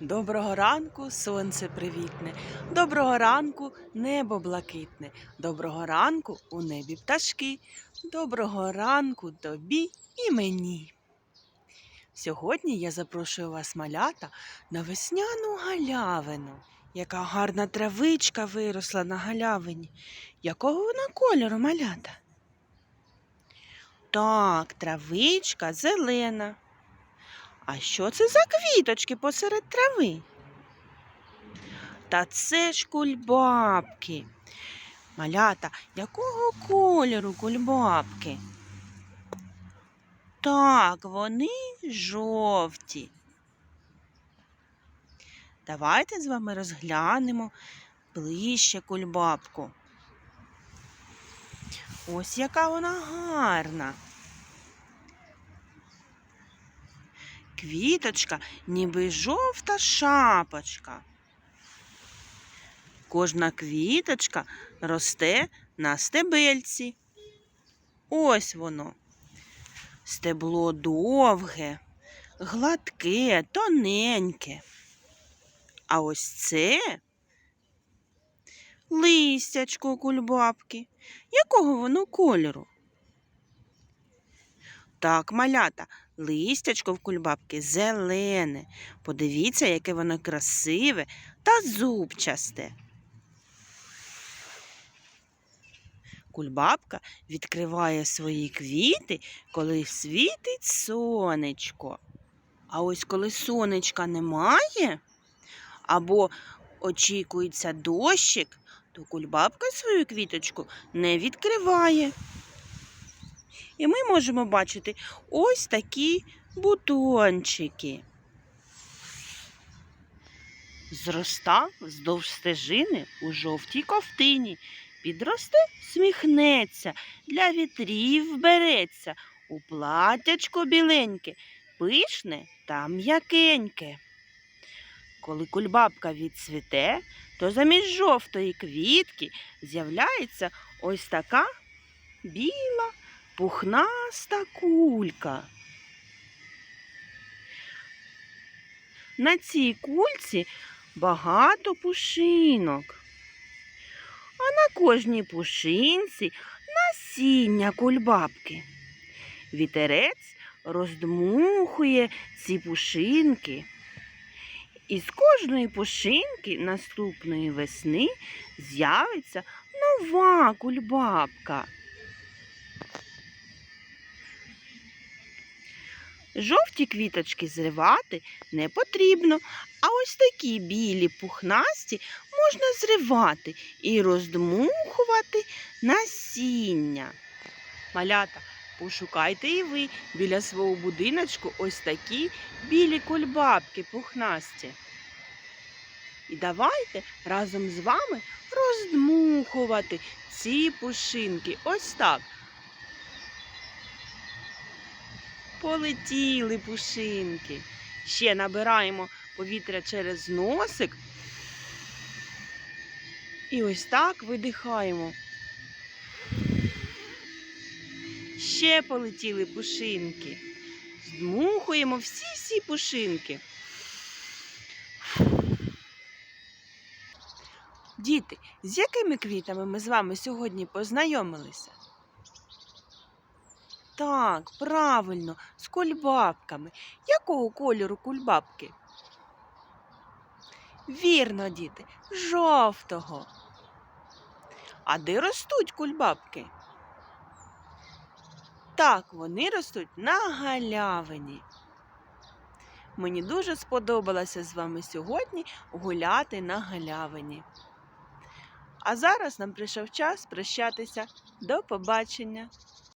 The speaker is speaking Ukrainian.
Доброго ранку, сонце привітне, доброго ранку, небо блакитне, доброго ранку у небі пташки, доброго ранку тобі і мені. Сьогодні я запрошую вас, малята, на весняну галявину. Яка гарна травичка виросла на галявині. Якого вона кольору малята? Так, травичка зелена. А що це за квіточки посеред трави? Та це ж кульбабки. Малята, якого кольору кульбабки? Так, вони жовті. Давайте з вами розглянемо ближче кульбабку. Ось яка вона гарна. Квіточка, ніби жовта шапочка. Кожна квіточка росте на стебельці. Ось воно. Стебло довге, гладке, тоненьке. А ось це листячко кульбабки. Якого воно кольору? Так, малята, листячко в кульбабки зелене. Подивіться, яке воно красиве та зубчасте. Кульбабка відкриває свої квіти, коли світить сонечко. А ось коли сонечка немає, або очікується дощик, то кульбабка свою квіточку не відкриває. І ми можемо бачити ось такі бутончики. Зроста вздовж стежини у жовтій ковтині. Підросте, сміхнеться, для вітрів береться, у платячко біленьке, пишне та м'якеньке. Коли кульбабка відцвіте, то замість жовтої квітки з'являється ось така біла пухнаста кулька. На цій кульці багато пушинок. А на кожній пушинці насіння кульбабки. Вітерець роздмухує ці пушинки. І з кожної пушинки наступної весни з'явиться нова кульбабка. Жовті квіточки зривати не потрібно, а ось такі білі пухнасті можна зривати і роздмухувати насіння. Малята, пошукайте і ви біля свого будиночку ось такі білі кульбабки пухнасті. І давайте разом з вами роздмухувати ці пушинки. Ось так. Полетіли пушинки. Ще набираємо повітря через носик. І ось так видихаємо. Ще полетіли пушинки. Здмухуємо всі-всі пушинки. Діти, з якими квітами ми з вами сьогодні познайомилися? Так, правильно, з кульбабками. Якого кольору кульбабки? Вірно, діти, жовтого. А де ростуть кульбабки? Так, вони ростуть на галявині. Мені дуже сподобалося з вами сьогодні гуляти на галявині. А зараз нам прийшов час прощатися. До побачення!